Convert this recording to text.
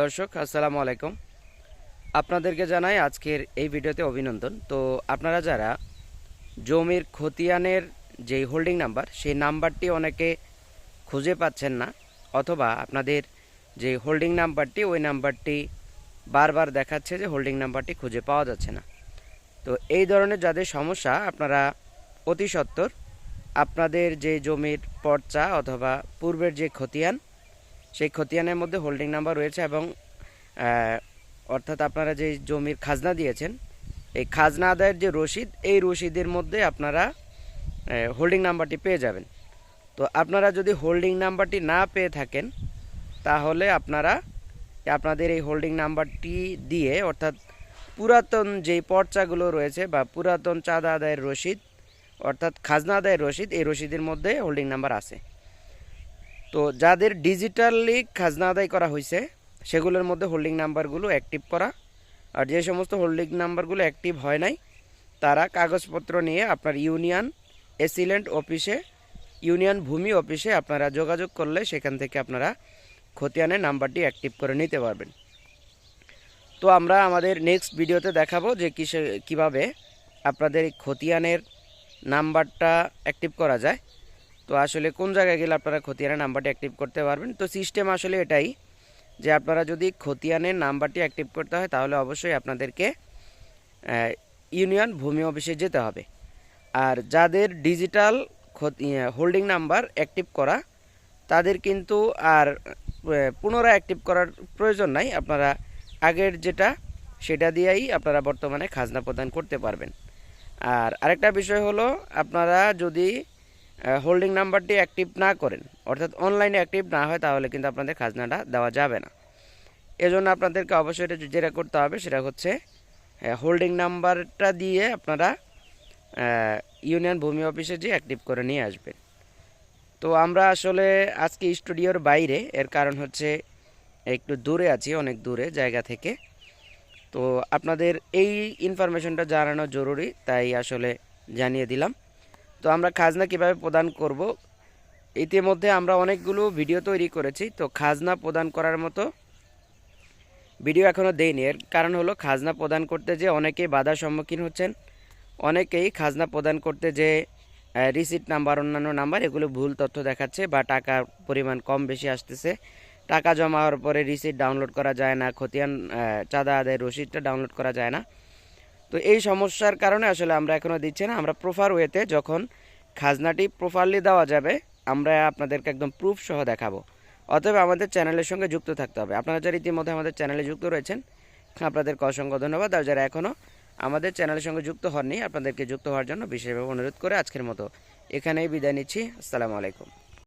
দর্শক, আসসালামু আলাইকুম। আপনাদেরকে জানাই আজকের এই ভিডিওতে অভিনন্দন। তো আপনারা যারা জমির খতিয়ানের যে হোল্ডিং নাম্বার, সেই নাম্বারটি অনেকে খুঁজে পাচ্ছেন না, অথবা আপনাদের যে হোল্ডিং নাম্বারটি, ওই নাম্বারটি বারবার দেখাচ্ছে যে হোল্ডিং নাম্বারটি খুঁজে পাওয়া যাচ্ছে না। তো এই ধরনের যাদের সমস্যা, আপনারা অতি সত্বর আপনাদের যে জমির পর্চা অথবা পূর্বের যে খতিয়ান সেই খতিয়ানের মধ্যে হোল্ডিং নাম্বার রয়েছে এবং অর্থাৎ আপনারা যে জমির খাজনা দিয়েছেন, এই খাজনা আদায়ের যে রসিদ, এই রসিদের মধ্যে আপনারা হোল্ডিং নাম্বারটি পেয়ে যাবেন। তো আপনারা যদি হোল্ডিং নাম্বারটি না পেয়ে থাকেন, তাহলে আপনারা আপনাদের এই হোল্ডিং নাম্বারটি দিয়ে, অর্থাৎ পুরাতন যেই পর্চাগুলো রয়েছে বা পুরাতন চাঁদা আদায়ের রসিদ, অর্থাৎ খাজনা আদায়ের রসিদ, এই রসিদের মধ্যে হোল্ডিং নাম্বার আছে। তো যাদের ডিজিটালি খাজনা আদায় করা হয়েছে সেগুলোর মধ্যে হোল্ডিং নাম্বারগুলো অ্যাক্টিভ করা। আর যে সমস্ত হোল্ডিং নাম্বারগুলো অ্যাক্টিভ হয় নাই, তারা কাগজপত্র নিয়ে আপনার ইউনিয়ন এসিলেন্ট অফিসে ইউনিয়ন ভূমি অফিসে আপনারা যোগাযোগ করলে সেখান থেকে আপনারা খতিয়ানের নাম্বারটি অ্যাক্টিভ করে নিতে পারবেন। তো আমরা আমাদের নেক্সট ভিডিওতে দেখাবো যে কিসে, কীভাবে আপনাদের খতিয়ানের নাম্বারটা অ্যাক্টিভ করা যায়। তো আসলে কোন জায়গায় গেলে আপনারা খতিয়ানের নাম্বারটি অ্যাক্টিভ করতে পারবেন? তো সিস্টেম আসলে এটাই যে আপনারা যদি খতিয়ানের নাম্বারটি অ্যাক্টিভ করতে হয়, তাহলে অবশ্যই আপনাদেরকে ইউনিয়ন ভূমি অফিসে যেতে হবে। আর যাদের ডিজিটাল হোল্ডিং নাম্বার অ্যাক্টিভ করা, তাদের কিন্তু আর পুনরায় অ্যাক্টিভ করার প্রয়োজন নাই। আপনারা আগের যেটা, সেটা দিয়েই আপনারা বর্তমানে খাজনা প্রদান করতে পারবেন। আর আরেকটা বিষয় হলো, আপনারা যদি হোল্ডিং নাম্বারটি অ্যাক্টিভ না করেন, অর্থাৎ অনলাইনে অ্যাক্টিভ না হয়, তাহলে কিন্তু আপনাদের খাজনাটা দেওয়া যাবে না। এজন্য আপনাদেরকে অবশ্যই এটা যেটা করতে হবে, সেটা হচ্ছে হোল্ডিং নাম্বারটা দিয়ে আপনারা ইউনিয়ন ভূমি অফিসে যে অ্যাক্টিভ করে নিয়ে আসবেন। তো আমরা আসলে আজকে স্টুডিওর বাইরে, এর কারণ হচ্ছে একটু দূরে আছি, অনেক দূরে জায়গা থেকে। তো আপনাদের এই ইনফরমেশনটা জানানো জরুরি, তাই আসলে জানিয়ে দিলাম। তো আমরা খাজনা কীভাবে প্রদান করব? ইতিমধ্যে আমরা অনেকগুলো ভিডিও তৈরি করেছি, তো খাজনা প্রদান করার মতো ভিডিও এখনও দেইনি। এর কারণ হলো খাজনা প্রদান করতে যে অনেকেই বাধার সম্মুখীন হচ্ছেন, অনেকেই খাজনা প্রদান করতে যে রিসিট নাম্বার অন্যান্য নাম্বার এগুলো ভুল তথ্য দেখাচ্ছে বা টাকার পরিমাণ কম বেশি আসতেছে। টাকা জমা হওয়ার পরে রিসিট ডাউনলোড করা যায় না, খতিয়ান চাঁদা আদায় রসিদটা ডাউনলোড করা যায় না। তো এই সমস্যার কারণে আসলে আমরা এখনও দিচ্ছি না। আমরা প্রপার ওয়েতে যখন খাজনাটি প্রপারলি দেওয়া যাবে, আমরা আপনাদেরকে একদম প্রুফ সহ দেখাবো। অতএব আমাদের চ্যানেলের সঙ্গে যুক্ত থাকতে হবে। আপনারা যারা ইতিমধ্যে আমাদের চ্যানেলে যুক্ত রয়েছেন, আপনাদেরকে অসংখ্য ধন্যবাদ। আর যারা এখনও আমাদের চ্যানেলের সঙ্গে যুক্ত হননি, আপনাদেরকে যুক্ত হওয়ার জন্য বিশেষভাবে অনুরোধ করে আজকের মতো এখানেই বিদায় নিচ্ছি। আসসালামু আলাইকুম।